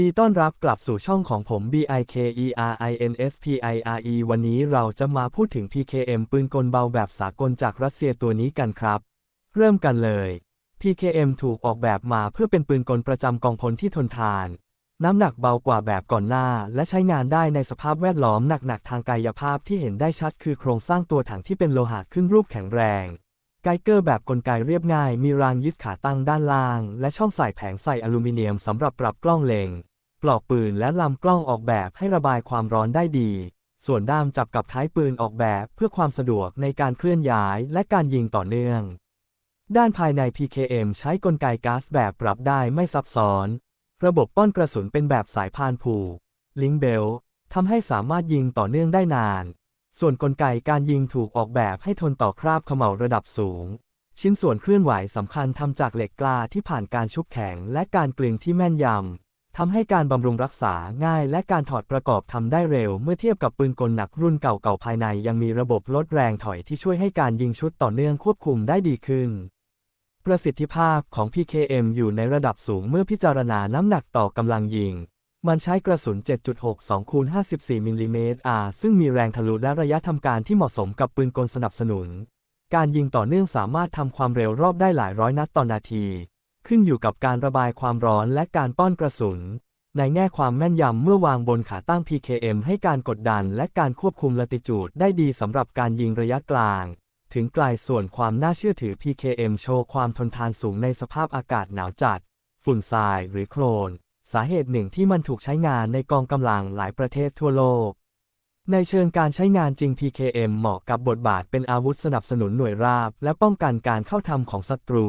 ดีต้อนรับกลับสู่ช่องของผม B I K E R I N S P I R E วันนี้เราจะมาพูดถึง PKM ปืนกลเบาแบบสากลจากรัสเซียตัวนี้กันครับ เริ่มกันเลย PKM ถูกออกแบบมาเพื่อเป็นปืนกลประจำกองพลที่ทนทาน น้ำหนักเบากว่าแบบก่อนหน้า และใช้งานได้ในสภาพแวดล้อมหนักๆทางกายภาพที่เห็นได้ชัดคือโครงสร้างตัวถังที่เป็นโลหะขึ้นรูปแข็งแรงไกเกอร์แบบกลไกเรียบง่าย มีรางยึดขาตั้งด้านล่าง และช่องใส่แผงใส่อลูมิเนียมสำหรับปรับกล้องเล็ง ปลอกปืนและลำกล้องออกแบบให้ระบายความร้อนได้ดี ส่วนด้ามจับกับท้ายปืนออกแบบเพื่อความสะดวกในการเคลื่อนย้ายและการยิงต่อเนื่อง ด้านภายใน PKM ใช้กลไกก๊าซแบบปรับได้ไม่ซับซ้อน ระบบป้อนกระสุนเป็นแบบสายพานผูกลิงเบลทำให้สามารถยิงต่อเนื่องได้นาน ส่วนกลไกการยิงถูกออกแบบให้ทนต่อคราบเขม่าระดับสูง ชิ้นส่วนเคลื่อนไหวสำคัญทำจากเหล็กกล้าที่ผ่านการชุบแข็งและการกลึงที่แม่นยำ ทำให้การบำรุงรักษาง่ายและการถอดประกอบทำได้เร็ว เมื่อเทียบกับปืนกลหนักรุ่นเก่าๆภายในยังมีระบบลดแรงถอยที่ช่วยให้การยิงชุดต่อเนื่องควบคุมได้ดีขึ้น ประสิทธิภาพของ PKM อยู่ในระดับสูงเมื่อพิจารณาน้ำหนักต่อกำลังยิง มันใช้กระสุน 7.62คูณ54มิลลิเมตร R ซึ่งมีแรงทะลุและระยะทำการที่เหมาะสมกับปืนกลสนับสนุน การยิงต่อเนื่องสามารถทำความเร็วรอบได้หลายร้อยนัดต่อนนาที ขึ้นอยู่กับการระบายความร้อนและการป้อนกระสุน ในแง่ความแม่นยำเมื่อวางบนขาตั้ง PKM ให้การกดดันและการควบคุมลัติจูดได้ดีสำหรับการยิงระยะกลาง ถึงไกลส่วนความน่าเชื่อถือ PKM โชว์ความทนทานสูงในสภาพอากาศหนาวจัด ฝุ่นทรายหรือโคลน สาเหตุหนึ่งที่มันถูกใช้งานในกองกำลังหลายประเทศทั่วโลก ในเชิงการใช้งานจริง PKM เหมาะกับบทบาทเป็นอาวุธสนับสนุนหน่วยราบ และป้องกันการเข้าทำของศัตรู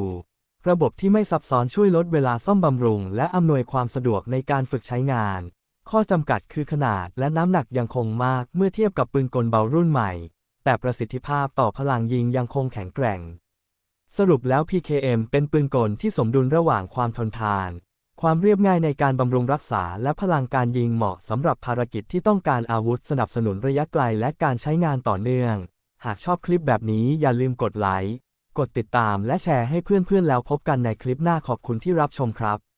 ระบบที่ไม่ซับซ้อนช่วยลดเวลาซ่อมบำรุง และอำนวยความสะดวกในการฝึกใช้งาน ข้อจำกัดคือขนาดและน้ำหนักยังคงมากเมื่อเทียบกับปืนกลเบารุ่นใหม่ แต่ประสิทธิภาพต่อพลังยิงยังคงแข็งแกร่ง สรุปแล้ว PKM เป็นปืนกลที่สมดุลระหว่างความทนทาน ความเรียบง่ายในการบำรุงรักษาและพลังการยิงเหมาะสำหรับภารกิจที่ต้องการอาวุธสนับสนุนระยะไกลและการใช้งานต่อเนื่อง หากชอบคลิปแบบนี้อย่าลืมกดไลค์ กดติดตามและแชร์ให้เพื่อนๆแล้วพบกันในคลิปหน้าขอบคุณที่รับชมครับ